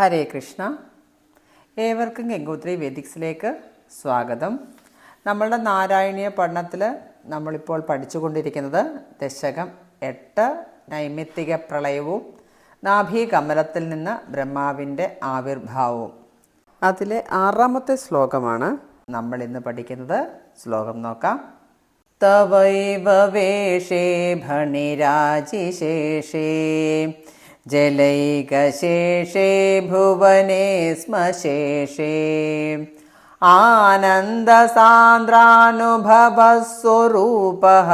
ഹരേ കൃഷ്ണ. ഏവർക്കും ഗംഗോത്രി വേദിക്സിലേക്ക് സ്വാഗതം. നമ്മളുടെ നാരായണീയ പഠനത്തിൽ നമ്മളിപ്പോൾ പഠിച്ചുകൊണ്ടിരിക്കുന്നത് ദശകം എട്ട് നൈമിത്തിക പ്രളയവും നാഭീകമലത്തിൽ നിന്ന് ബ്രഹ്മാവിന്റെ ആവിർഭാവവും. അതിലെ ആറാമത്തെ ശ്ലോകമാണ് നമ്മൾ ഇന്ന് പഠിക്കുന്നത്. ശ്ലോകം നോക്കാം. തവൈവ വേഷേ ഭണിരാജിശേഷേ ജലൈകശേഷേ ഭുവനെ ശ്മശേഷേ ആനന്ദസാന്ദ്രാനുഭവസ്വരൂപः.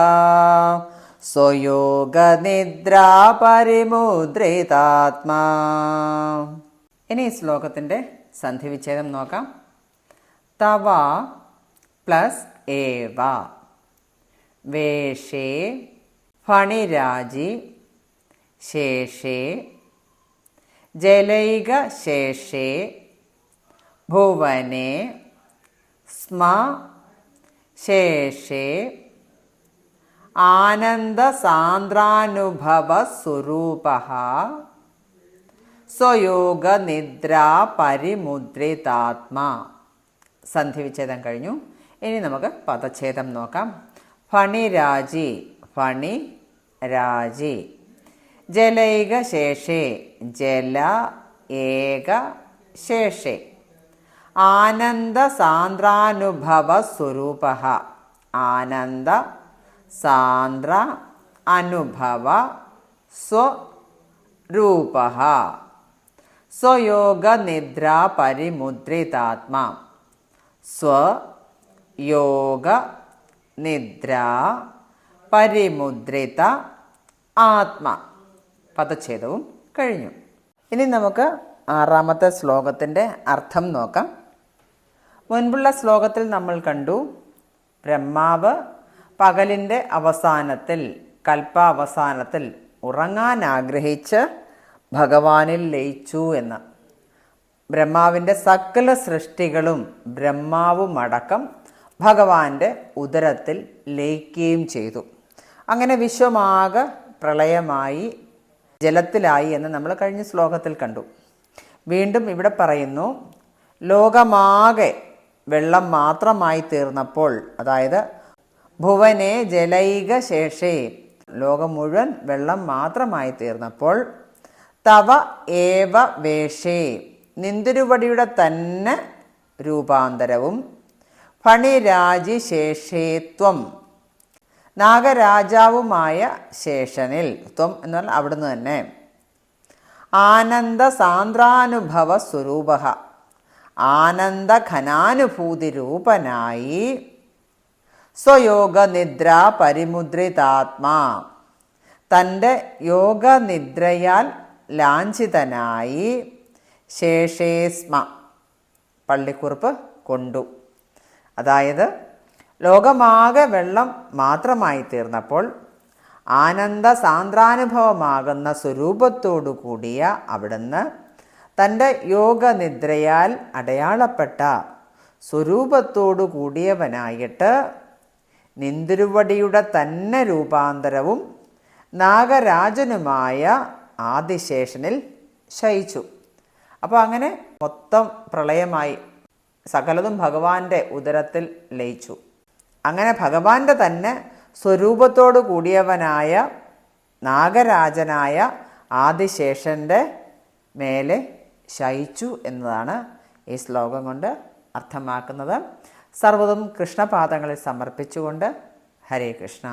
സ്വയോഗനിദ്രാപരിമുദ്രിതാത്മാ. ഇനി ഈ ശ്ലോകത്തിന്റെ സന്ധിവിച്ഛേദം നോക്കാം. തവ പ്ലസ് ഏവ. വേഷേ ഫണിരാജി ശേഷേ ജലൈക ശേഷേ ഭുവനെ സ്മ ശേഷേ ആനന്ദസാന്ദ്രാനുഭവസ്വരൂപ സ്വയോഗനിദ്രാ പരിമുദ്രിതാത്മാ. സന്ധിവിച്ഛേദം കഴിഞ്ഞു. ഇനി നമുക്ക് പദച്ഛേദം നോക്കാം. ഫണിരാജി ഫണി രാജി ജലൈക ശേഷേ ജല ഏക ശേഷേ ആനന്ദ സാന്ദ്രാനുഭവ സ്വരൂപ ആനന്ദ സാന്ദ്ര അനുഭവ സ്വരൂപ സ്വയോഗനിദ്ര പരിമുദ്രിതാത്മാ സ്വയോഗ നിദ്ര പരിമുദ്രിത ആത്മ. പദച്ഛേദവും കഴിഞ്ഞു. ഇനി നമുക്ക് ആറാമത്തെ ശ്ലോകത്തിന്റെ അർത്ഥം നോക്കാം. മുൻപുള്ള ശ്ലോകത്തിൽ നമ്മൾ കണ്ടു ബ്രഹ്മാവ് പകലിന്റെ അവസാനത്തിൽ കൽപ്പാവസാനത്തിൽ ഉറങ്ങാൻ ആഗ്രഹിച്ച് ഭഗവാനിൽ ലയിച്ചു എന്ന്. ബ്രഹ്മാവിന്റെ സകല സൃഷ്ടികളും ബ്രഹ്മാവുമടക്കം ഭഗവാന്റെ ഉദരത്തിൽ ലയിക്കുകയും ചെയ്തു. അങ്ങനെ വിശ്വമാകെ പ്രളയമായി ജലത്തിലായി എന്ന് നമ്മൾ കഴിഞ്ഞ ശ്ലോകത്തിൽ കണ്ടു. വീണ്ടും ഇവിടെ പറയുന്നു ലോകമാകെ വെള്ളം മാത്രമായി തീർന്നപ്പോൾ അതായത് ഭുവനെ ജലൈക ശേഷേ ലോകം മുഴുവൻ വെള്ളം മാത്രമായി തീർന്നപ്പോൾ തവ ഏവ വേഷേ നിന്തിരുവടിയുടെ തന്നെ രൂപാന്തരവും ഫണിരാജിശേഷേത്വം നാഗരാജാവുമായ ശേഷനിൽ. ത്വം എന്ന് പറഞ്ഞാൽ അവിടുന്ന് തന്നെ. ആനന്ദ സാന്ദ്രാനുഭവ സ്വരൂപ. ആനന്ദ ഘനാനുഭൂതി രൂപനായി സ്വയോഗ നിദ്ര പരിമുദ്രിതാത്മാ തന്റെ യോഗനിദ്രയാൽ ലാഞ്ചിതനായി. ശേഷേസ്മ പള്ളിക്കുറിപ്പ് കൊണ്ടു. അതായത് ലോകമാകെ വെള്ളം മാത്രമായി തീർന്നപ്പോൾ ആനന്ദ സാന്ദ്രാനുഭവമാകുന്ന സ്വരൂപത്തോടു കൂടിയ അവിടുന്ന് തന്റെ യോഗനിദ്രയാൽ അടയാളപ്പെട്ട സ്വരൂപത്തോടു കൂടിയവനായിട്ട് നിന്തിരുവടിയുടെ തന്നെ രൂപാന്തരവും നാഗരാജനുമായ ആദിശേഷനിൽ ശയിച്ചു. അപ്പോൾ അങ്ങനെ മൊത്തം പ്രളയമായി സകലതും ഭഗവാന്റെ ഉദരത്തിൽ ലയിച്ചു. അങ്ങനെ ഭഗവാന്റെ തന്നെ സ്വരൂപത്തോടു കൂടിയവനായ നാഗരാജനായ ആദിശേഷന്റെ മേലെ ശയിച്ചു എന്നതാണ് ഈ ശ്ലോകം കൊണ്ട് അർത്ഥമാക്കുന്നത്. സർവതും കൃഷ്ണപാദങ്ങളിൽ സമർപ്പിച്ചുകൊണ്ട് ഹരേ കൃഷ്ണ.